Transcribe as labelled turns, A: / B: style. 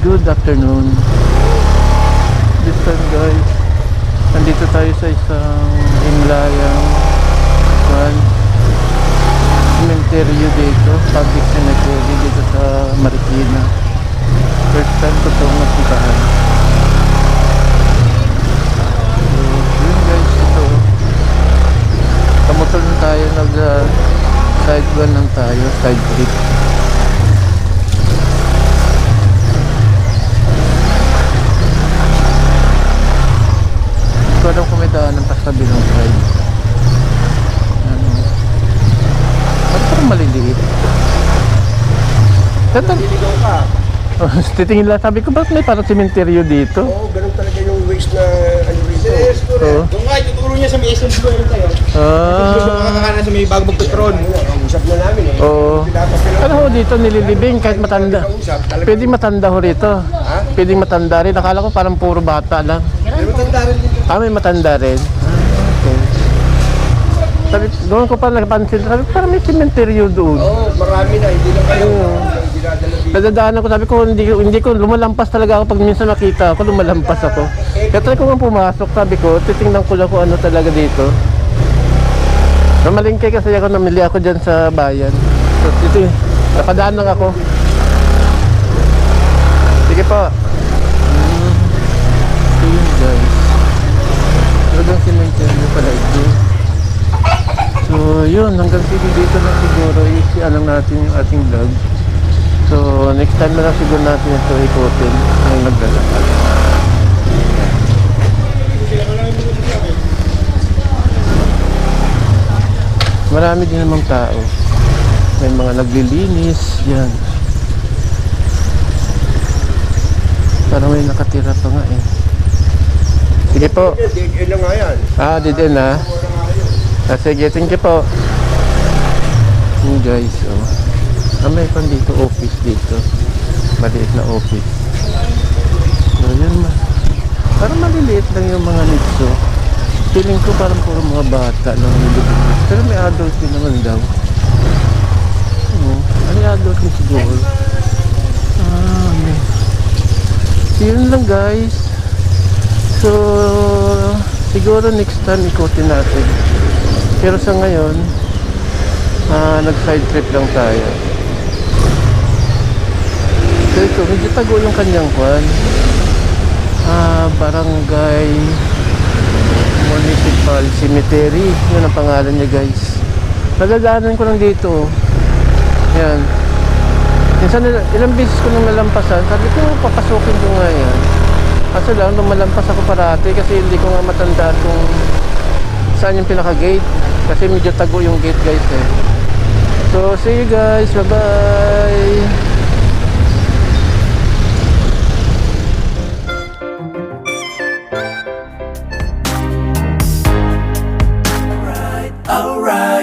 A: good afternoon. This time guys, nandito tayo sa isang Himlayang one cemetery dito, public cemetery dito sa Marikina. First time ko itong napuntahan. So, yun guys, ito. Kamotor na tayo, nag uh, side one lang tayo, side trip. Hindi ko alam kung may daanan pa sa kabilang side. Ano? Ba't parang maliliit? Ganda.
B: Naliligaw ka.
A: Oh, titingin lang. Sabi ko, bakit may parang sementeryo dito?
B: Oo, ganun talaga yung waste na ano rito.
A: Oo.
C: Doon nga, ituturo niya sa may SM Blue ano tayo.
A: Ah.
C: makakahanan sa may bago magpetron.
B: Usap na namin eh.
A: Oo. Ano ho dito nililibing kahit matanda? Pwede matanda ho rito.
B: Ha?
A: Pwede matanda rin. Akala ko parang puro bata lang.
B: Pero matanda rin dito.
A: Ah, may matanda rin. Okay. Sabi, doon ko pa napansin. Sabi, parang may cementerio doon.
B: Oo, marami na. Hindi lang kayo. Dito.
A: Nadadaanan ko, sabi ko, hindi, hindi ko, lumalampas talaga ako. Pag minsan nakita ako, lumalampas ako. Kaya try ko nga pumasok, sabi ko, titingnan ko lang kung ano talaga dito. Namalingkay kasi ako, namili ako dyan sa bayan. So, dito, eh, napadaan lang ako. Sige po. Mm, ito yun, guys. Talagang cemetery pala ito. So, yun, hanggang sige dito na siguro, i-alang natin yung ating vlog. So, next time na lang siguro natin ito ikutin ng naglalakad. Marami din namang tao. May mga naglilinis, yan. Parang may nakatira pa nga eh. Sige po.
B: Nga yan.
A: Ah, di din ah. Ah, sige, thank you po. Yun guys, oh. Ah, may pan dito, office dito. Maliit na office. So, yun ma. Parang maliliit lang yung mga nitso. Feeling ko parang puro mga bata lang yung nililinis. Pero may adult din naman daw. Oh, ano yung adult din siguro? Ah, may. So, yun lang guys. So, siguro next time ikutin natin. Pero sa ngayon, ah, nag-side trip lang tayo. So ito, medyo tago yung kanyang kwan. Ah, barangay Municipal Cemetery. Yun ang pangalan niya guys. Nadadaanan ko lang dito. oh. Yan. Minsan, ilang beses ko nang nalampasan, sabi ko, papasukin ko nga yan. Kaso lang, lumalampas ako parati kasi hindi ko nga matandaan kung saan yung pinaka-gate. Kasi medyo tago yung gate guys eh. So see you guys. Bye-bye. Alright.